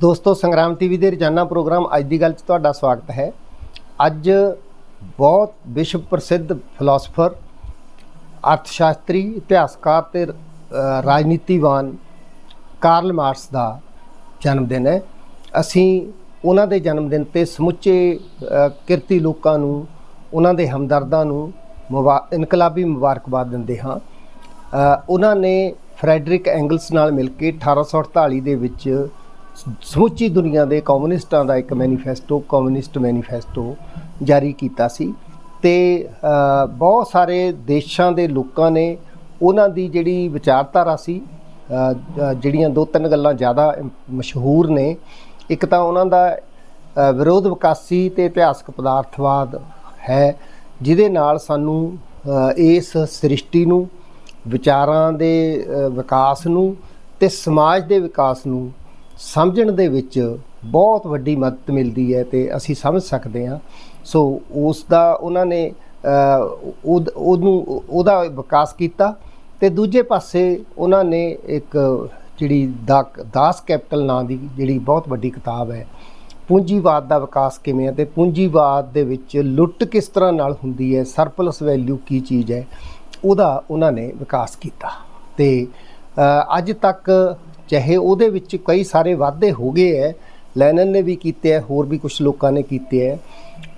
ਦੋਸਤੋ, ਸੰਗਰਾਮ ਟੀਵੀ ਦੇ ਰੋਜ਼ਾਨਾ ਪ੍ਰੋਗਰਾਮ ਅੱਜ ਦੀ ਗੱਲ 'ਚ ਤੁਹਾਡਾ ਸਵਾਗਤ ਹੈ। ਅੱਜ ਬਹੁਤ ਵਿਸ਼ਵ ਪ੍ਰਸਿੱਧ ਫਿਲਾਸਫਰ ਅਰਥ ਸ਼ਾਸਤਰੀ ਇਤਿਹਾਸਕਾਰ ਤੇ ਰਾਜਨੀਤੀਵਾਨ ਕਾਰਲ ਮਾਰਕਸ ਦਾ ਜਨਮ ਦਿਨ ਹੈ। ਅਸੀਂ ਉਹਨਾਂ ਦੇ ਜਨਮ ਦਿਨ ਤੇ ਸਮੁੱਚੇ ਕਿਰਤੀ ਲੋਕਾਂ ਨੂੰ, ਉਹਨਾਂ ਦੇ ਹਮਦਰਦਾਂ ਨੂੰ ਮੁਬਾ- ਇਨਕਲਾਬੀ ਮੁਬਾਰਕਬਾਦ ਦਿੰਦੇ ਹਾਂ। ਉਹਨਾਂ ਨੇ ਫਰੈਡਰਿਕ ਐਂਗਲਸ ਨਾਲ ਮਿਲ ਕੇ 1848 ਦੇ ਵਿੱਚ ਸਮੁੱਚੀ ਦੁਨੀਆ ਦੇ ਕਮਿਊਨਿਸਟਾਂ ਦਾ ਇੱਕ ਮੈਨੀਫੈਸਟੋ, ਕਮਿਊਨਿਸਟ ਮੈਨੀਫੈਸਟੋ ਜਾਰੀ ਕੀਤਾ ਸੀ ਤੇ ਬਹੁਤ ਸਾਰੇ ਦੇਸ਼ਾਂ ਦੇ ਲੋਕਾਂ ਨੇ ਉਹਨਾਂ ਦੀ ਜਿਹੜੀ ਵਿਚਾਰਧਾਰਾ ਸੀ ਜਿਹੜੀਆਂ ਦੋ ਤਿੰਨ ਗੱਲਾਂ ਜ਼ਿਆਦਾ ਮਸ਼ਹੂਰ ਨੇ, ਇੱਕ ਤਾਂ ਉਹਨਾਂ ਦਾ ਵਿਰੋਧ ਵਿਕਾਸੀ ਤੇ ਇਤਿਹਾਸਕ ਪਦਾਰਥਵਾਦ ਹੈ, ਜਿਹਦੇ ਨਾਲ ਸਾਨੂੰ ਇਸ ਸ੍ਰਿਸ਼ਟੀ ਨੂੰ, ਵਿਚਾਰਾਂ ਦੇ ਵਿਕਾਸ ਨੂੰ ਤੇ ਸਮਾਜ ਦੇ ਵਿਕਾਸ ਨੂੰ ਸਮਝਣ ਦੇ ਵਿੱਚ ਬਹੁਤ ਵੱਡੀ ਮਦਦ ਮਿਲਦੀ ਹੈ ਤੇ ਅਸੀਂ ਸਮਝ ਸਕਦੇ ਹਾਂ। ਸੋ ਉਸ ਦਾ ਉਹਨਾਂ ਨੇ ਅ, ਉਹਨੂੰ ਉਹਦਾ ਵਿਕਾਸ ਕੀਤਾ ਤੇ ਦੂਜੇ ਪਾਸੇ ਉਹਨਾਂ ਨੇ ਇੱਕ ਜਿਹੜੀ ਦਾ ਦਾਸ ਕੈਪੀਟਲ ਨਾਂ ਦੀ ਜਿਹੜੀ ਬਹੁਤ ਵੱਡੀ ਕਿਤਾਬ ਹੈ ਪੂੰਜੀਵਾਦ ਦਾ ਵਿਕਾਸ ਕਿਵੇਂ ਹੈ ਤੇ ਪੂੰਜੀਵਾਦ ਦੇ ਵਿੱਚ ਲੁੱਟ ਕਿਸ ਤਰ੍ਹਾਂ ਨਾਲ ਹੁੰਦੀ ਹੈ ਸਰਪਲਸ ਵੈਲਿਊ ਕੀ ਚੀਜ਼ ਹੈ ਉਹਦਾ ਉਹਨਾਂ ਨੇ ਵਿਕਾਸ ਕੀਤਾ। ਤੇ ਅੱਜ ਤੱਕ ਚਾਹੇ ਉਹਦੇ ਵਿੱਚ ਕਈ ਸਾਰੇ ਵਾਅਦੇ ਹੋ ਗਏ ਹੈ ਲੈਨਨ ਨੇ ਵੀ ਕੀਤੇ ਹੈ ਹੋਰ ਵੀ ਕੁਝ ਲੋਕਾਂ ਨੇ ਕੀਤੇ ਹੈ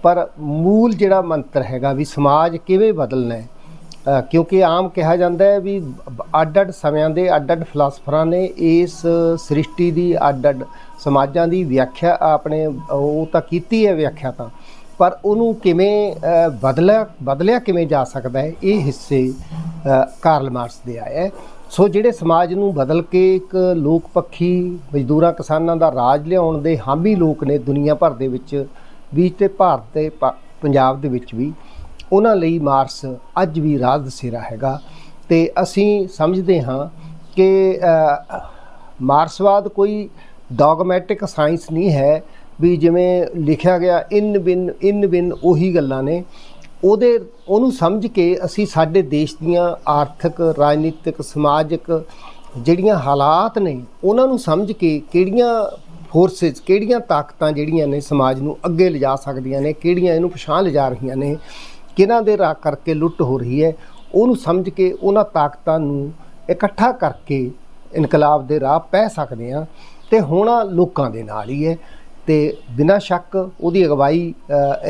ਪਰ ਮੂਲ ਜਿਹੜਾ ਮੰਤਰ ਹੈਗਾ ਵੀ ਸਮਾਜ ਕਿਵੇਂ ਬਦਲਣਾ ਹੈ ਕਿਉਂਕਿ ਆਮ ਕਿਹਾ ਜਾਂਦਾ ਹੈ ਵੀ ਅੱਡ-ਅੱਡ ਸਮਿਆਂ ਦੇ ਅੱਡ-ਅੱਡ ਫਿਲਾਸਫਰਾਂ ਨੇ ਇਸ ਸ੍ਰਿਸ਼ਟੀ ਦੀ ਅੱਡ-ਅੱਡ ਸਮਾਜਾਂ ਦੀ ਵਿਆਖਿਆ ਆਪਣੇ, ਉਹ ਤਾਂ ਕੀਤੀ ਹੈ ਵਿਆਖਿਆ ਤਾਂ, ਪਰ ਉਹਨੂੰ ਕਿਵੇਂ ਬਦਲਿਆ ਬਦਲਿਆ ਕਿਵੇਂ ਜਾ ਸਕਦਾ ਹੈ ਇਹ ਹਿੱਸੇ ਕਾਰਲ ਮਾਰਕਸ ਦੇ ਆਇਆ ਹੈ ਸੋ ਜਿਹੜੇ ਸਮਾਜ ਨੂੰ ਬਦਲ ਕੇ ਇੱਕ ਲੋਕ ਪੱਖੀ, ਮਜ਼ਦੂਰਾਂ, ਕਿਸਾਨਾਂ ਦਾ ਰਾਜ ਲਿਆਉਣ ਦੇ ਹਾਮੀ ਲੋਕ ਨੇ ਦੁਨੀਆ ਭਰ ਦੇ ਵਿੱਚ ਵੀ ਤੇ ਭਾਰਤ ਤੇ ਪ- ਪੰਜਾਬ ਦੇ ਵਿੱਚ ਵੀ, ਉਹਨਾਂ ਲਈ ਮਾਰਸ ਅੱਜ ਵੀ ਰਾਜ ਦਸੇਰਾ ਹੈਗਾ। ਤੇ ਅਸੀਂ ਸਮਝਦੇ ਹਾਂ ਕਿ ਮਾਰਸਵਾਦ ਕੋਈ ਡੌਗਮੈਟਿਕ ਸਾਇੰਸ ਨਹੀਂ ਹੈ, ਵੀ ਜਿਵੇਂ ਲਿਖਿਆ ਗਿਆ, ਇਨ ਬਿਨ ਇਨ ਬਿਨ ਉਹੀ ਗੱਲਾਂ ਨੇ। ਉਹਦੇ, ਉਹਨੂੰ ਸਮਝ ਕੇ ਅਸੀਂ ਸਾਡੇ ਦੇਸ਼ ਦੀਆਂ ਆਰਥਿਕ, ਰਾਜਨੀਤਿਕ, ਸਮਾਜਿਕ ਜਿਹੜੀਆਂ ਹਾਲਾਤ ਨੇ, ਉਹਨਾਂ ਨੂੰ ਸਮਝ ਕੇ ਕਿਹੜੀਆਂ ਫੋਰਸਸ ਕਿਹੜੀਆਂ ਤਾਕਤਾਂ ਜਿਹੜੀਆਂ ਨੇ ਸਮਾਜ ਨੂੰ ਅੱਗੇ ਲਿਜਾ ਸਕਦੀਆਂ ਨੇ, ਕਿਹੜੀਆਂ ਇਹਨੂੰ ਪਛਾਣ ਲਿਜਾ ਰਹੀਆਂ ਨੇ, ਕਿਹਨਾਂ ਦੇ ਰਾਹ ਕਰਕੇ ਲੁੱਟ ਹੋ ਰਹੀ ਹੈ, ਉਹਨੂੰ ਸਮਝ ਕੇ ਉਹਨਾਂ ਤਾਕਤਾਂ ਨੂੰ ਇਕੱਠਾ ਕਰਕੇ ਇਨਕਲਾਬ ਦੇ ਰਾਹ ਪੈ ਸਕਦੇ ਆ ਤੇ ਹੋਣਾ ਲੋਕਾਂ ਦੇ ਨਾਲ ਹੀ ਹੈ। ਤੇ ਬਿਨਾਂ ਸ਼ੱਕ ਉਹਦੀ ਅਗਵਾਈ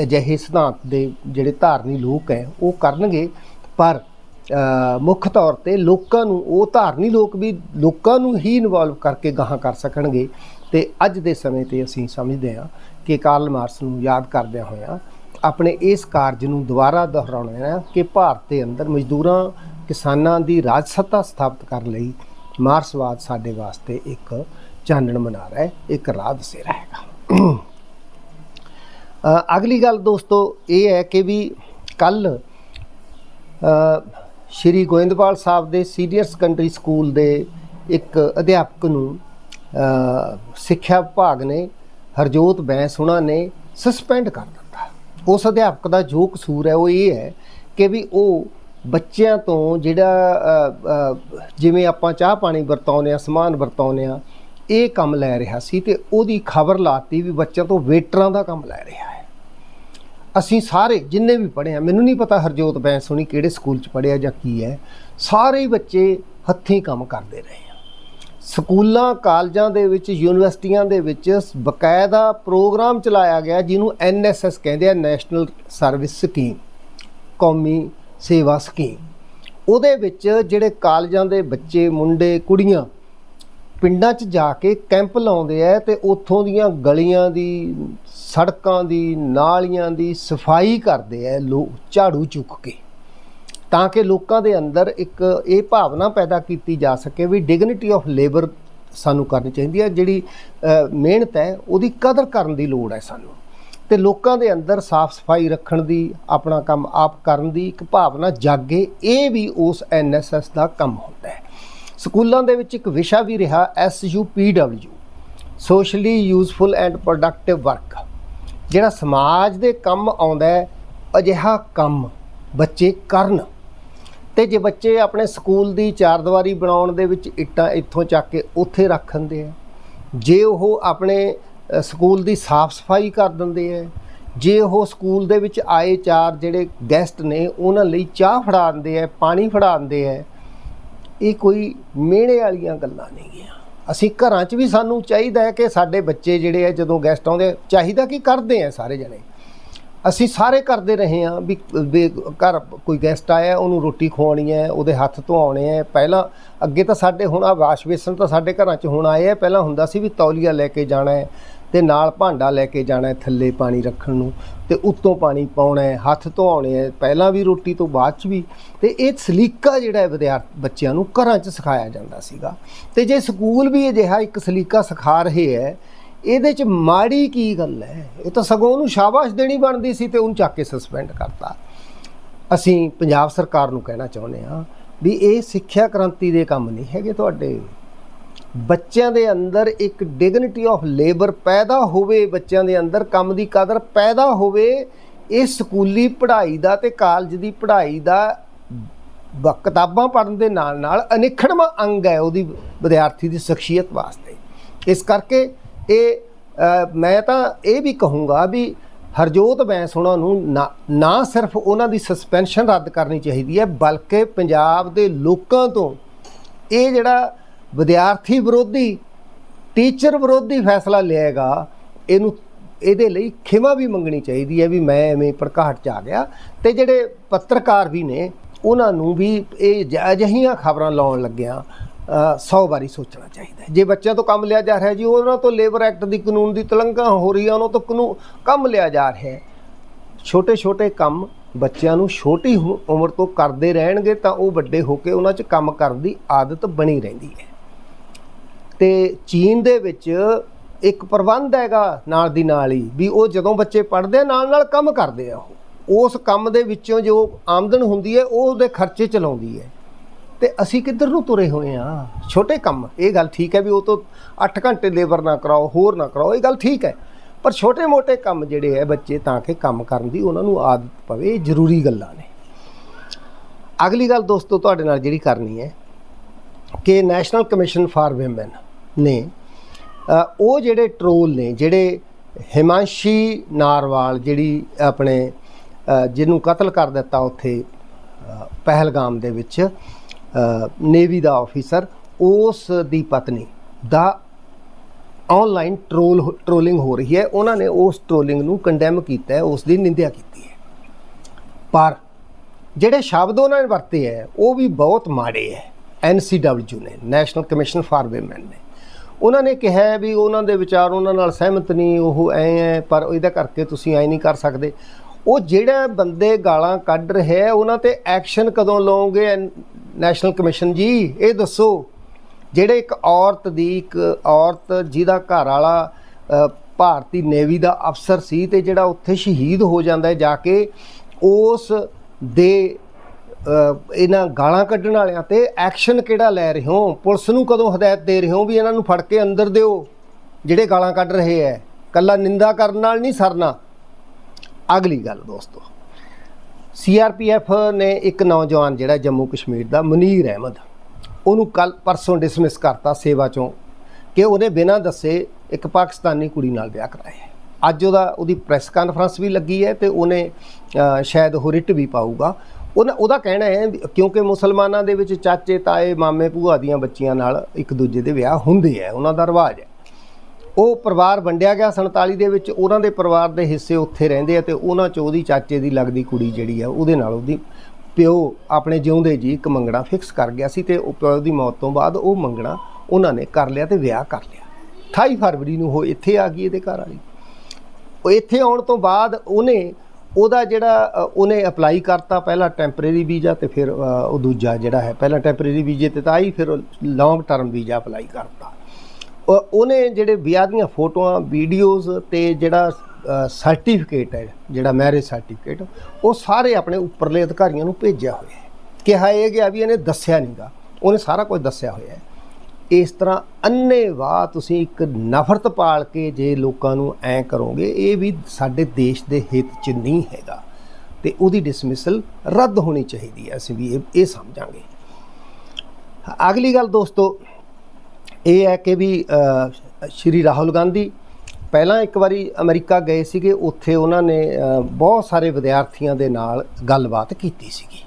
ਅਜਿਹੇ ਸਿਧਾਂਤ ਦੇ ਜਿਹੜੇ ਧਾਰਨੀ ਲੋਕ ਹੈ, ਉਹ ਕਰਨਗੇ। ਪਰ ਮੁੱਖ ਤੌਰ ਤੇ ਲੋਕਾਂ ਨੂੰ, ਉਹ ਧਾਰਨੀ ਲੋਕ ਵੀ ਲੋਕਾਂ ਨੂੰ ਹੀ ਇਨਵੋਲਵ ਕਰਕੇ ਗਾਹਾਂ ਕਰ ਸਕਣਗੇ। ਤੇ ਅੱਜ ਦੇ ਸਮੇਂ ਤੇ ਅਸੀਂ ਸਮਝਦੇ ਹਾਂ ਕਿ ਕਾਰਲ ਮਾਰਕਸ ਨੂੰ ਯਾਦ ਕਰਦਿਆਂ ਹੋਇਆਂ ਆਪਣੇ ਇਸ ਕਾਰਜ ਨੂੰ ਦੁਬਾਰਾ ਦੁਹਰਾਉਣਾ ਹੈ ਕਿ ਭਾਰਤ ਦੇ ਅੰਦਰ ਮਜ਼ਦੂਰਾਂ, ਕਿਸਾਨਾਂ ਦੀ ਰਾਜ ਸੱਤਾ ਸਥਾਪਿਤ ਕਰਨ ਲਈ ਮਾਰਕਸਵਾਦ ਸਾਡੇ ਵਾਸਤੇ ਇੱਕ ਚਾਨਣ ਮਨਾਰ ਹੈ, ਇੱਕ ਰਾਹ ਦਸੇਰਾ ਹੈਗਾ। ਅਗਲੀ ਗੱਲ ਦੋਸਤੋ ਇਹ ਹੈ ਕਿ ਵੀ ਕੱਲ ਸ਼੍ਰੀ ਗੋਇੰਦਵਾਲ ਸਾਹਿਬ ਦੇ ਸੀਨੀਅਰ ਸੈਕੰਡਰੀ ਸਕੂਲ ਦੇ ਇੱਕ ਅਧਿਆਪਕ ਨੂੰ ਸਿੱਖਿਆ ਵਿਭਾਗ ਨੇ ਹਰਜੋਤ ਬੈਂਸ ਉਹਨਾਂ ਨੇ ਸਸਪੈਂਡ ਕਰ ਦਿੱਤਾ। ਉਸ ਅਧਿਆਪਕ ਦਾ ਜੋ ਕਸੂਰ ਹੈ ਉਹ ਇਹ ਹੈ ਕਿ ਵੀ ਉਹ ਬੱਚਿਆਂ ਤੋਂ ਜਿਹੜਾ ਜਿਵੇਂ ਆਪਾਂ ਚਾਹ ਪਾਣੀ ਵਰਤਾਉਂਦੇ ਆ ਸਮਾਨ ਵਰਤਾਉਂਦੇ ਆ ਇਹ ਕੰਮ ਲੈ ਰਿਹਾ ਸੀ ਤੇ ਉਹਦੀ ਖਬਰ ਲਾਤੀ ਵੀ ਬੱਚਿਆਂ ਤੋਂ ਵੇਟਰਾਂ ਦਾ ਕੰਮ ਲੈ ਰਿਹਾ ਹੈ। ਅਸੀਂ ਸਾਰੇ ਜਿੰਨੇ ਵੀ ਪੜ੍ਹੇ ਆ, ਮੈਨੂੰ ਨਹੀਂ ਪਤਾ ਹਰਜੋਤ ਬੈਂਸ ਹੋਣੀ ਕਿਹੜੇ ਸਕੂਲ ਚ ਪੜ੍ਹਿਆ ਜਾਂ ਕੀ ਹੈ, ਸਾਰੇ ਹੀ ਬੱਚੇ ਹੱਥੀਂ ਕੰਮ ਕਰਦੇ ਰਹੇ ਆ। ਸਕੂਲਾਂ, ਕਾਲਜਾਂ ਦੇ ਵਿੱਚ, ਯੂਨੀਵਰਸਿਟੀਆਂ ਦੇ ਵਿੱਚ ਬਕਾਇਦਾ ਪ੍ਰੋਗਰਾਮ ਚਲਾਇਆ ਗਿਆ ਜਿਹਨੂੰ ਐਨਐਸਐਸ ਕਹਿੰਦੇ ਆ, ਨੈਸ਼ਨਲ ਸਰਵਿਸ ਸਕੀਮ, ਕੌਮੀ ਸੇਵਾ ਸਕੀਮ। ਉਹਦੇ ਵਿੱਚ ਜਿਹੜੇ ਕਾਲਜਾਂ ਦੇ ਬੱਚੇ, ਮੁੰਡੇ, ਕੁੜੀਆਂ ਪਿੰਡਾਂ 'ਚ ਜਾ ਕੇ ਕੈਂਪ ਲਾਉਂਦੇ ਆ ਤੇ ਉੱਥੋਂ ਦੀਆਂ ਗਲੀਆਂ ਦੀ, ਸੜਕਾਂ ਦੀ, ਨਾਲੀਆਂ ਦੀ ਸਫ਼ਾਈ ਕਰਦੇ ਆ ਲੋਕ ਝਾੜੂ ਚੁੱਕ ਕੇ। ਤਾਂ ਕਿ ਲੋਕਾਂ ਦੇ ਅੰਦਰ ਇੱਕ ਇਹ ਭਾਵਨਾ ਪੈਦਾ ਕੀਤੀ ਜਾ ਸਕੇ ਵੀ ਡਿਗਨਿਟੀ ਆਫ ਲੇਬਰ ਸਾਨੂੰ ਕਰਨੀ ਚਾਹੀਦੀ ਹੈ ਜਿਹੜੀ ਮਿਹਨਤ ਹੈ, ਉਹਦੀ ਕਦਰ ਕਰਨ ਦੀ ਲੋੜ ਹੈ ਸਾਨੂੰ। ਤੇ ਲੋਕਾਂ ਦੇ ਅੰਦਰ ਸਾਫ਼ ਸਫ਼ਾਈ ਰੱਖਣ ਦੀ, ਆਪਣਾ ਕੰਮ ਆਪ ਕਰਨ ਦੀ ਇੱਕ ਭਾਵਨਾ ਜਾਗੇ, ਇਹ ਵੀ ਉਸ ਐਨਐਸਐਸ ਦਾ ਕੰਮ ਹੁੰਦਾ ਸਕੂਲਾਂ ਦੇ ਵਿੱਚ ਇੱਕ ਵਿਸ਼ਾ ਵੀ ਰਿਹਾ SUPW socially useful and productive work ਜਿਹੜਾ ਸਮਾਜ ਦੇ ਕੰਮ ਆਉਂਦਾ ਹੈ, ਅਜਿਹਾ ਕੰਮ ਬੱਚੇ ਕਰਨ। ਤੇ ਜੇ ਬੱਚੇ ਆਪਣੇ ਸਕੂਲ ਦੀ ਚਾਰਦੀਵਾਰੀ ਬਣਾਉਣ ਦੇ ਵਿੱਚ ਇੱਟਾਂ ਇੱਥੋਂ ਚੱਕ ਕੇ ਉੱਥੇ ਰੱਖ ਦਿੰਦੇ ਆ, ਜੇ ਉਹ ਆਪਣੇ ਸਕੂਲ ਦੀ ਸਾਫ਼ ਸਫ਼ਾਈ ਕਰ ਦਿੰਦੇ ਹੈ ਜੇ ਉਹ ਸਕੂਲ ਦੇ ਵਿੱਚ ਆਏ ਚਾਰ ਜਿਹੜੇ ਗੈਸਟ ਨੇ, ਉਹਨਾਂ ਲਈ ਚਾਹ ਫੜਾ ਦਿੰਦੇ ਹੈ ਪਾਣੀ ਫੜਾ ਦਿੰਦੇ ਹੈ ਇਹ ਕੋਈ ਮਿਹਣੇ ਵਾਲੀਆਂ ਗੱਲਾਂ ਨਹੀਂ ਗਿਆ। ਅਸੀਂ ਘਰਾਂ 'ਚ ਵੀ ਸਾਨੂੰ ਚਾਹੀਦਾ ਹੈ ਕਿ ਸਾਡੇ ਬੱਚੇ ਜਿਹੜੇ ਆ ਜਦੋਂ ਗੈਸਟ ਆਉਂਦੇ ਚਾਹੀਦਾ ਕਿ ਕਰਦੇ ਆ ਸਾਰੇ ਜਣੇ। ਅਸੀਂ ਸਾਰੇ ਕਰਦੇ ਰਹੇ ਹਾਂ ਵੀ ਘਰ ਕੋਈ ਗੈਸਟ ਆਇਆ, ਉਹਨੂੰ ਰੋਟੀ ਖਵਾਉਣੀ ਹੈ, ਉਹਦੇ ਹੱਥ ਧੋਣੇ ਹੈ। ਪਹਿਲਾਂ ਅੱਗੇ ਤਾਂ ਸਾਡੇ ਹੁਣ ਆ ਵਾਸ਼ ਬੇਸਨ ਤਾਂ ਸਾਡੇ ਘਰਾਂ 'ਚ ਹੁਣ ਆਏ ਆ। ਪਹਿਲਾਂ ਹੁੰਦਾ ਸੀ ਵੀ ਤੌਲੀਆ ਲੈ ਕੇ ਜਾਣਾ ਹੈ। ਤੇ ਨਾਲ ਭਾਂਡਾ ਲੈ ਕੇ ਜਾਣਾ ਥੱਲੇ ਪਾਣੀ ਰੱਖਣ ਨੂੰ ਤੇ ਉੱਤੋਂ ਪਾਣੀ ਪਾਉਣਾ ਹੈ, ਹੱਥ ਧੋਣੇ ਹੈ, ਪਹਿਲਾਂ ਵੀ ਰੋਟੀ ਤੋਂ ਬਾਅਦ 'ਚ ਵੀ। ਤੇ ਇਹ ਸਲੀਕਾ ਜਿਹੜਾ ਹੈ ਵਿਦਿਆਰਥੀ ਬੱਚਿਆਂ ਨੂੰ ਘਰਾਂ 'ਚ ਸਿਖਾਇਆ ਜਾਂਦਾ ਸੀਗਾ। ਤੇ ਜੇ ਸਕੂਲ ਵੀ ਅਜਿਹਾ ਇੱਕ ਸਲੀਕਾ ਸਿਖਾ ਰਹੇ ਹੈ, ਇਹਦੇ 'ਚ ਮਾੜੀ ਕੀ ਗੱਲ ਹੈ? ਇਹ ਤਾਂ ਸਗੋਂ ਉਹਨੂੰ ਸ਼ਾਬਾਸ਼ ਦੇਣੀ ਬਣਦੀ ਸੀ ਤੇ ਉਹਨੂੰ ਚੱਕ ਕੇ ਸਸਪੈਂਡ ਕਰਤਾ। ਅਸੀਂ ਪੰਜਾਬ ਸਰਕਾਰ ਨੂੰ ਕਹਿਣਾ ਚਾਹੁੰਦੇ ਹਾਂ ਵੀ ਇਹ ਸਿੱਖਿਆ ਕ੍ਰਾਂਤੀ ਦੇ ਕੰਮ ਨਹੀਂ ਹੈਗੇ ਤੁਹਾਡੇ। ਬੱਚਿਆਂ ਦੇ ਅੰਦਰ ਇੱਕ ਡਿਗਨਿਟੀ ਆਫ ਲੇਬਰ ਪੈਦਾ ਹੋਵੇ, ਬੱਚਿਆਂ ਦੇ ਅੰਦਰ ਕੰਮ ਦੀ ਕਦਰ ਪੈਦਾ ਹੋਵੇ, ਇਹ ਸਕੂਲੀ ਪੜ੍ਹਾਈ ਦਾ ਤੇ ਕਾਲਜ ਦੀ ਪੜ੍ਹਾਈ ਦਾ ਕਿਤਾਬਾਂ ਪੜ੍ਹਨ ਦੇ ਨਾਲ ਨਾਲ ਅਨਿਖੜਵਾਂ ਅੰਗ ਹੈ ਉਹਦੀ ਵਿਦਿਆਰਥੀ ਦੀ ਸ਼ਖਸੀਅਤ ਵਾਸਤੇ। ਇਸ ਕਰਕੇ ਇਹ ਮੈਂ ਤਾਂ ਇਹ ਵੀ ਕਹੂੰਗਾ ਵੀ ਹਰਜੋਤ ਬੈਂਸ ਉਹਨਾਂ ਨੂੰ ਨਾ ਨਾ ਸਿਰਫ ਉਹਨਾਂ ਦੀ ਸਸਪੈਂਸ਼ਨ ਰੱਦ ਕਰਨੀ ਚਾਹੀਦੀ ਹੈ, ਬਲਕਿ ਪੰਜਾਬ ਦੇ ਲੋਕਾਂ ਤੋਂ ਇਹ ਜਿਹੜਾ ਵਿਦਿਆਰਥੀ ਵਿਰੋਧੀ ਟੀਚਰ ਵਿਰੋਧੀ ਫੈਸਲਾ ਲਿਆਏਗਾ, ਇਹਨੂੰ, ਇਹਦੇ ਲਈ ਖਿਮਾ ਵੀ ਮੰਗਣੀ ਚਾਹੀਦੀ ਹੈ ਵੀ ਮੈਂ ਐਵੇਂ ਪ੍ਰਕਾਟ ਚ ਆ ਗਿਆ। ਤੇ ਜਿਹੜੇ ਪੱਤਰਕਾਰ ਵੀ ਨੇ, ਉਹਨਾਂ ਨੂੰ ਵੀ ਇਹ ਜ- ਅਜਿਹੀਆਂ ਖਬਰਾਂ ਲਾਉਣ ਲੱਗਿਆਂ 100 ਵਾਰੀ ਸੋਚਣਾ ਚਾਹੀਦਾ ਹੈ। ਜੇ ਬੱਚਿਆਂ ਤੋਂ ਕੰਮ ਲਿਆ ਜਾ ਰਿਹਾ ਜੀ, ਉਹਨਾਂ ਤੋਂ ਲੇਬਰ ਐਕਟ ਦੀ ਕਾਨੂੰਨ ਦੀ ਤਲੰਗਾ ਹੋ ਰਹੀ ਹੈ ਉਹਨਾਂ ਤੋਂ ਕਾਨੂੰਨ, ਕੰਮ ਲਿਆ ਜਾ ਰਿਹਾ ਹੈ। ਛੋਟੇ ਛੋਟੇ ਕੰਮ ਬੱਚਿਆਂ ਨੂੰ ਛੋਟੀ ਉਮਰ ਤੋਂ ਕਰਦੇ ਰਹਿਣਗੇ ਤਾਂ ਉਹ ਵੱਡੇ ਹੋ ਕੇ ਉਹਨਾਂ 'ਚ ਕੰਮ ਕਰਨ ਦੀ ਆਦਤ ਬਣੀ ਰਹਿੰਦੀ ਹੈ। ਤੇ ਚੀਨ ਦੇ ਵਿੱਚ ਇੱਕ ਪ੍ਰਬੰਧ ਹੈਗਾ ਨਾਲ ਦੀ ਨਾਲ ਹੀ ਵੀ ਉਹ ਜਦੋਂ ਬੱਚੇ ਪੜ੍ਹਦੇ ਆ, ਨਾਲ ਨਾਲ ਕੰਮ ਕਰਦੇ ਆ ਉਹ। ਉਸ ਕੰਮ ਦੇ ਵਿੱਚੋਂ ਜੋ ਆਮਦਨ ਹੁੰਦੀ ਹੈ, ਉਹ ਉਹਦੇ ਖਰਚੇ ਚਲਾਉਂਦੀ ਹੈ। ਤੇ ਅਸੀਂ ਕਿੱਧਰ ਨੂੰ ਤੁਰੇ ਹੋਏ ਆ? ਛੋਟੇ ਕੰਮ। ਇਹ ਗੱਲ ਠੀਕ ਹੈ ਵੀ ਉਹ ਤੋਂ 8 ਘੰਟੇ ਲੇਬਰ ਨਾ ਕਰਾਓ, ਹੋਰ ਨਾ ਕਰਾਓ, ਇਹ ਗੱਲ ਠੀਕ ਹੈ। ਪਰ ਛੋਟੇ ਮੋਟੇ ਕੰਮ ਜਿਹੜੇ ਹੈ ਬੱਚੇ ਤਾਂ ਕਿ ਕੰਮ ਕਰਨ ਦੀ ਉਹਨਾਂ ਨੂੰ ਆਦਤ ਪਵੇ, ਇਹ ਜ਼ਰੂਰੀ ਗੱਲਾਂ ਨੇ। ਅਗਲੀ ਗੱਲ ਦੋਸਤੋ, ਤੁਹਾਡੇ ਨਾਲ ਜਿਹੜੀ ਕਰਨੀ ਹੈ ਕਿ ਨੈਸ਼ਨਲ ਕਮਿਸ਼ਨ ਫਾਰ ਔਮਨ ਨੇ। ਉਹ ਜਿਹੜੇ ਟਰੋਲ ਨੇ, ਜਿਹੜੇ ਹਿਮਾਂਸ਼ੀ ਨਾਰਵਾਲ ਜਿਹੜੀ ਆਪਣੇ ਜਿਹਨੂੰ ਕਤਲ ਕਰ ਦਿੱਤਾ ਉੱਥੇ ਪਹਿਲਗਾਮ ਦੇ ਵਿੱਚ ਨੇਵੀ ਦਾ ਆਫੀਸਰ ਉਸ ਦੀ ਪਤਨੀ ਦਾ ਆਨਲਾਈਨ ਟਰੋਲ ਟਰੋਲਿੰਗ ਹੋ ਰਹੀ ਹੈ। ਉਹਨਾਂ ਨੇ ਉਸ ਟਰੋਲਿੰਗ ਨੂੰ ਕੰਡੈਮ ਕੀਤਾ ਹੈ, ਉਸ ਦੀ ਨਿੰਦਿਆ ਕੀਤੀ ਹੈ। ਪਰ ਜਿਹੜੇ ਸ਼ਬਦ ਉਹਨਾਂ ਨੇ ਵਰਤੇ ਹੈ, ਉਹ ਵੀ ਬਹੁਤ ਮਾੜੇ ਹੈ। ਐਨਸੀਡਬਲਯੂ ਨੇ ਨੈਸ਼ਨਲ ਕਮਿਸ਼ਨ ਫਾਰ ਔਮਨ ਨੇ। ਉਹਨਾਂ ਨੇ ਕਿਹਾ ਵੀ ਉਹਨਾਂ ਦੇ ਵਿਚਾਰ ਉਹਨਾਂ ਨਾਲ ਸਹਿਮਤ ਨਹੀਂ, ਉਹ ਐ ਹੈ ਪਰ ਇਹਦਾ ਕਰਕੇ ਤੁਸੀਂ ਐ ਨਹੀਂ ਕਰ ਸਕਦੇ। ਉਹ ਜਿਹੜਾ ਬੰਦੇ ਗਾਲਾਂ ਕੱਢ ਰਹੇ ਉਹਨਾਂ ਤੇ ਐਕਸ਼ਨ ਕਦੋਂ ਲਓਗੇ ਨੈਸ਼ਨਲ ਕਮਿਸ਼ਨ ਜੀ? ਇਹ ਦੱਸੋ। ਜਿਹੜੇ ਇੱਕ ਔਰਤ ਦੀ, ਇੱਕ ਔਰਤ ਜਿਹਦਾ ਘਰ ਵਾਲਾ ਭਾਰਤੀ ਨੇਵੀ ਦਾ ਅਫਸਰ ਸੀ ਤੇ ਜਿਹੜਾ ਉੱਥੇ ਸ਼ਹੀਦ ਹੋ ਜਾਂਦਾ ਹੈ ਜਾ ਕੇ, ਉਸ ਦੇ ਇਹਨਾਂ ਗਾਲਾਂ ਕੱਢਣ ਵਾਲਿਆਂ ਤੇ ਐਕਸ਼ਨ ਕਿਹੜਾ ਲੈ ਰਹੇ ਹੋ? ਪੁਲਿਸ ਨੂੰ ਕਦੋਂ ਹਦਾਇਤ ਦੇ ਰਹੇ ਹੋ ਵੀ ਇਹਨਾਂ ਨੂੰ ਫੜ ਕੇ ਅੰਦਰ ਦਿਓ? ਜਿਹੜੇ ਗਾਲਾਂ ਕੱਢ ਰਹੇ ਐ। ਕੱਲਾ ਨਿੰਦਾ ਕਰਨ ਨਾਲ ਨਹੀਂ ਸਰਨਾ। ਅਗਲੀ ਗੱਲ ਦੋਸਤੋ। ਸੀਆਰਪੀਐਫ ਨੇ ਇੱਕ ਨੌਜਵਾਨ ਜਿਹੜਾ ਜੰਮੂ ਕਸ਼ਮੀਰ ਦਾ ਮਨੀਰ ਅਹਿਮਦ, ਉਹਨੂੰ ਕੱਲ ਪਰਸੋਂ ਡਿਸਮਿਸ ਕਰਤਾ ਸੇਵਾ ਚੋਂ ਕਿ ਉਹਨੇ ਬਿਨਾਂ ਦੱਸੇ ਇੱਕ ਪਾਕਿਸਤਾਨੀ ਕੁੜੀ ਨਾਲ ਵਿਆਹ ਕਰਾਇਆ ਅੱਜ ਉਹਦਾ ਉਹਦੀ ਪ੍ਰੈਸ ਕਾਨਫਰੰਸ ਵੀ ਲੱਗੀ ਹੈ ਤੇ ਉਹਨੇ ਸ਼ਾਇਦ ਉਹ ਰਿਟ ਵੀ ਪਾਊਗਾ। ਉਹਨਾਂ ਉਹਦਾ ਕਹਿਣਾ ਹੈ ਕਿਉਂਕਿ ਮੁਸਲਮਾਨਾਂ ਦੇ ਵਿੱਚ ਚਾਚੇ, ਤਾਏ, ਮਾਮੇ, ਭੂਆ ਦੀਆਂ ਬੱਚੀਆਂ ਨਾਲ ਇੱਕ ਦੂਜੇ ਦੇ ਵਿਆਹ ਹੁੰਦੇ ਆ, ਉਹਨਾਂ ਦਾ ਰਿਵਾਜ ਹੈ। ਉਹ ਪਰਿਵਾਰ ਵੰਡਿਆ ਗਿਆ 47 ਦੇ ਵਿੱਚ, ਉਹਨਾਂ ਦੇ ਪਰਿਵਾਰ ਦੇ ਹਿੱਸੇ ਉੱਥੇ ਰਹਿੰਦੇ ਆ ਤੇ ਉਹਨਾਂ ਚ ਉਹਦੀ ਚਾਚੇ ਦੀ ਲੱਗਦੀ ਕੁੜੀ ਜਿਹੜੀ ਆ, ਉਹਦੇ ਨਾਲ ਉਹਦੀ ਪਿਓ ਆਪਣੇ ਜਿਉਂਦੇ ਜੀ ਇੱਕ ਮੰਗਣਾ ਫਿਕਸ ਕਰ ਗਿਆ ਸੀ ਤੇ ਉਹ ਪਿਓ ਦੀ ਮੌਤ ਤੋਂ ਬਾਅਦ ਉਹ ਮੰਗਣਾ ਉਹਨਾਂ ਨੇ ਕਰ ਲਿਆ ਤੇ ਵਿਆਹ ਕਰ ਲਿਆ। 28 ਫਰਵਰੀ ਨੂੰ ਉਹ ਇੱਥੇ ਆ ਗਈ ਇਹਦੇ ਘਰ ਵਾਲੀ। ਉਹ ਇੱਥੇ ਆਉਣ ਤੋਂ ਬਾਅਦ ਉਹਨੇ ਉਹਦਾ ਜਿਹੜਾ ਉਹਨੇ ਅਪਲਾਈ ਕਰਤਾ ਪਹਿਲਾਂ ਟੈਂਪਰੇਰੀ ਵੀਜ਼ਾ ਤੇ ਫਿਰ ਉਹ ਦੂਜਾ ਜਿਹੜਾ ਹੈ, ਪਹਿਲਾਂ ਟੈਂਪਰੇਰੀ ਵੀਜ਼ੇ ਤੇ ਤਾਂ ਆਈ, ਫਿਰ ਲੌਂਗ ਟਰਮ ਵੀਜ਼ਾ ਅਪਲਾਈ ਕਰਤਾ। ਉਹਨੇ ਜਿਹੜੇ ਵਿਆਹ ਦੀਆਂ ਫੋਟੋਆਂ ਵੀਡੀਓਜ਼ ਤੇ ਜਿਹੜਾ ਸਰਟੀਫਿਕੇਟ ਹੈ, ਜਿਹੜਾ ਮੈਰਿਜ ਸਰਟੀਫਿਕੇਟ ਉਹ ਸਾਰੇ ਆਪਣੇ ਉੱਪਰਲੇ ਅਧਿਕਾਰੀਆਂ ਨੂੰ ਭੇਜਿਆ ਹੋਇਆ ਹੈ। ਕਿਹਾ ਇਹ ਗਿਆ ਵੀ ਇਹਨੇ ਦੱਸਿਆ ਨਹੀਂਗਾ ਉਹਨੇ ਸਾਰਾ ਕੁਝ ਦੱਸਿਆ ਹੋਇਆ ਹੈ। ਇਸ ਤਰ੍ਹਾਂ ਅੰਨੇਵਾਹ ਤੁਸੀਂ ਇੱਕ ਨਫ਼ਰਤ ਪਾਲ ਕੇ ਜੇ ਲੋਕਾਂ ਨੂੰ ਐ ਕਰੋਗੇ, ਇਹ ਵੀ ਸਾਡੇ ਦੇਸ਼ ਦੇ ਹਿੱਤ 'ਚ ਨਹੀਂ ਹੈਗਾ। ਤੇ ਉਹਦੀ ਡਿਸਮਿਸਲ ਰੱਦ ਹੋਣੀ ਚਾਹੀਦੀ ਹੈ, ਅਸੀਂ ਵੀ ਇਹ ਇਹ ਸਮਝਾਂਗੇ। ਅਗਲੀ ਗੱਲ ਦੋਸਤੋ, ਇਹ ਹੈ ਕਿ ਵੀ ਸ਼੍ਰੀ ਰਾਹੁਲ ਗਾਂਧੀ ਪਹਿਲਾਂ ਇੱਕ ਵਾਰੀ ਅਮਰੀਕਾ ਗਏ ਸੀਗੇ, ਉੱਥੇ ਉਹਨਾਂ ਨੇ ਬਹੁਤ ਸਾਰੇ ਵਿਦਿਆਰਥੀਆਂ ਦੇ ਨਾਲ ਗੱਲਬਾਤ ਕੀਤੀ ਸੀਗੀ।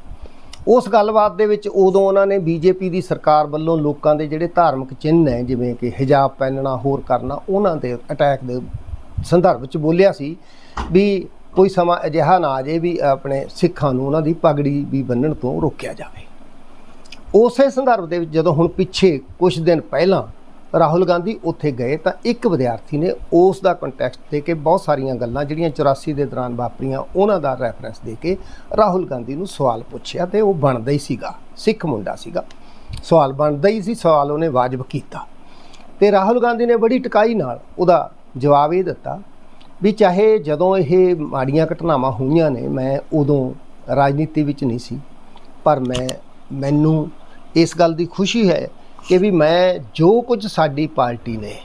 ਉਸ ਗੱਲਬਾਤ ਦੇ ਵਿੱਚ ਉਦੋਂ ਉਹਨਾਂ ਨੇ ਬੀਜੇਪੀ ਦੀ ਸਰਕਾਰ ਵੱਲੋਂ ਲੋਕਾਂ ਦੇ ਜਿਹੜੇ ਧਾਰਮਿਕ ਚਿੰਨ੍ਹ ਹੈ ਜਿਵੇਂ ਕਿ ਹਿਜਾਬ ਪਹਿਨਣਾ, ਹੋਰ ਕਰਨਾ, ਉਹਨਾਂ ਦੇ ਅਟੈਕ ਦੇ ਸੰਦਰਭ ਵਿੱਚ ਬੋਲਿਆ ਸੀ ਵੀ ਕੋਈ ਸਮਾਂ ਅਜਿਹਾ ਨਾ ਆ ਜੇ ਵੀ ਆਪਣੇ ਸਿੱਖਾਂ ਨੂੰ ਉਹਨਾਂ ਦੀ ਪਗੜੀ ਵੀ ਬੰਨਣ ਤੋਂ ਰੋਕਿਆ ਜਾਵੇ। ਉਸੇ ਸੰਦਰਭ ਦੇ ਵਿੱਚ ਜਦੋਂ ਹੁਣ ਪਿੱਛੇ ਕੁਝ ਦਿਨ ਪਹਿਲਾਂ ਰਾਹੁਲ ਗਾਂਧੀ ਉੱਥੇ ਗਏ ਤਾਂ ਇੱਕ ਵਿਦਿਆਰਥੀ ਨੇ ਉਸ ਦਾ ਕੰਟੈਕਸਟ ਦੇ ਕੇ ਬਹੁਤ ਸਾਰੀਆਂ ਗੱਲਾਂ ਜਿਹੜੀਆਂ 84 ਦੇ ਦੌਰਾਨ ਵਾਪਰੀਆਂ, ਉਹਨਾਂ ਦਾ ਰੈਫਰੈਂਸ ਦੇ ਕੇ ਰਾਹੁਲ ਗਾਂਧੀ ਨੂੰ ਸਵਾਲ ਪੁੱਛਿਆ ਤੇ ਉਹ ਬਣਦਾ ਹੀ ਸੀਗਾ, ਸਿੱਖ ਮੁੰਡਾ ਸੀਗਾ। ਸਵਾਲ ਬਣਦਾ ਹੀ ਸੀ, ਸਵਾਲ ਉਹਨੇ ਵਾਜਬ ਕੀਤਾ। ਤੇ ਰਾਹੁਲ ਗਾਂਧੀ ਨੇ ਬੜੀ ਟਿਕਾਈ ਨਾਲ ਉਹਦਾ ਜਵਾਬ ਇਹ ਦਿੱਤਾ ਵੀ ਚਾਹੇ ਜਦੋਂ ਇਹ ਮਾੜੀਆਂ ਘਟਨਾਵਾਂ ਹੋਈਆਂ ਨੇ, ਮੈਂ ਉਦੋਂ ਰਾਜਨੀਤੀ ਵਿੱਚ ਨਹੀਂ ਸੀ, ਪਰ ਮੈਂ, ਮੈਨੂੰ ਇਸ ਗੱਲ ਦੀ ਖੁਸ਼ੀ ਹੈ ਕਿ ਵੀ ਮੈਂ ਜੋ ਕੁਝ ਸਾਡੀ ਪਾਰਟੀ ਨੇ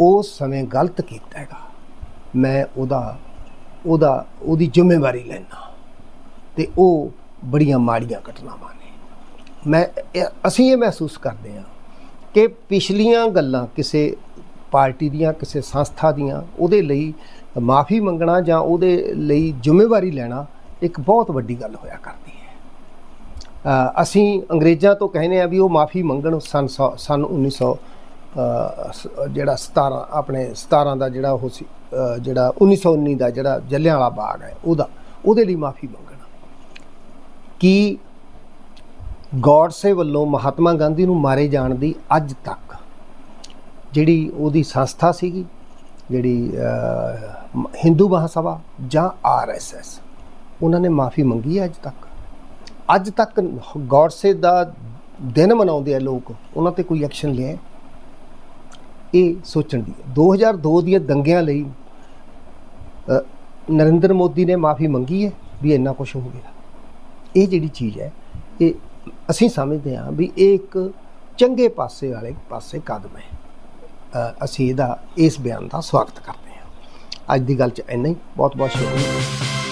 ਉਸ ਸਮੇਂ ਗਲਤ ਕੀਤਾ ਹੈਗਾ, ਮੈਂ ਉਹਦਾ ਉਹਦਾ, ਉਹਦੀ ਜ਼ਿੰਮੇਵਾਰੀ ਲੈਣਾ ਤੇ ਉਹ ਬੜੀਆਂ ਮਾੜੀਆਂ ਘਟਨਾਵਾਂ ਨੇ। ਮੈਂ ਅਸੀਂ ਇਹ ਮਹਿਸੂਸ ਕਰਦੇ ਹਾਂ ਕਿ ਪਿਛਲੀਆਂ ਗੱਲਾਂ ਕਿਸੇ ਪਾਰਟੀ ਦੀਆਂ, ਕਿਸੇ ਸੰਸਥਾ ਦੀਆਂ, ਉਹਦੇ ਲਈ ਮਾਫੀ ਮੰਗਣਾ ਜਾਂ ਉਹਦੇ ਲਈ ਜ਼ਿੰਮੇਵਾਰੀ ਲੈਣਾ ਇੱਕ ਬਹੁਤ ਵੱਡੀ ਗੱਲ ਹੋਇਆ ਕਰਦੀ ਅਸੀਂ ਅੰਗਰੇਜ਼ਾਂ ਤੋਂ ਕਹਿੰਦੇ ਆ ਵੀ ਉਹ ਮਾਫੀ ਮੰਗਣ ਸਨ ਸੌ- ਸਨ 1900 ਅ, ਸ- ਜਿਹੜਾ 17 ਆਪਣੇ 17 ਦਾ ਜਿਹੜਾ ਉਹ ਸੀ ਅ, ਜਿਹੜਾ 1919 ਦਾ ਜਿਹੜਾ ਜਲਿਆਂਵਾਲਾ ਬਾਗ ਹੈ ਉਹਦਾ ਉਹਦੇ ਲਈ ਮਾਫੀ ਮੰਗਣ। ਕੀ ਗੌਡਸੇ ਵੱਲੋਂ ਮਹਾਤਮਾ ਗਾਂਧੀ ਨੂੰ ਮਾਰੇ ਜਾਣ ਦੀ ਅੱਜ ਤੱਕ ਜਿਹੜੀ ਉਹਦੀ ਸੰਸਥਾ ਸੀਗੀ ਜਿਹੜੀ ਅ, ਮ- ਹਿੰਦੂ ਮਹਾਸਭਾ ਜਾਂ ਆਰਐਸਐਸ ਉਹਨਾਂ ਨੇ ਮਾਫੀ ਮੰਗੀ ਹੈ ਅੱਜ ਤੱਕ? ਅੱਜ ਤੱਕ ਗੌਡਸੇ ਦਾ ਦਿਨ ਮਨਾਉਂਦੇ ਆ ਲੋਕ, ਉਹਨਾਂ ਤੇ ਕੋਈ ਐਕਸ਼ਨ ਲਿਆ ਇਹ ਸੋਚਣ ਦੀ ਹੈ। 2002 ਦੀਆਂ ਦੰਗਿਆਂ ਲਈ ਨਰਿੰਦਰ ਮੋਦੀ ਨੇ ਮਾਫੀ ਮੰਗੀ ਹੈ ਵੀ ਇੰਨਾ ਕੁਝ ਹੋ ਗਿਆ। ਇਹ ਜਿਹੜੀ ਚੀਜ਼ ਹੈ, ਇਹ ਅਸੀਂ ਸਮਝਦੇ ਹਾਂ ਵੀ ਇਹ ਇੱਕ ਚੰਗੇ ਪਾਸੇ ਵਾਲੇ ਪਾਸੇ ਕਦਮ ਹੈ। ਅਸੀਂ ਇਹਦਾ, ਇਸ ਬਿਆਨ ਦਾ ਸਵਾਗਤ ਕਰਦੇ ਹਾਂ। ਅੱਜ ਦੀ ਗੱਲ 'ਚ ਇੰਨਾ ਹੀ। ਬਹੁਤ ਬਹੁਤ ਸ਼ੁਕਰੀਆ।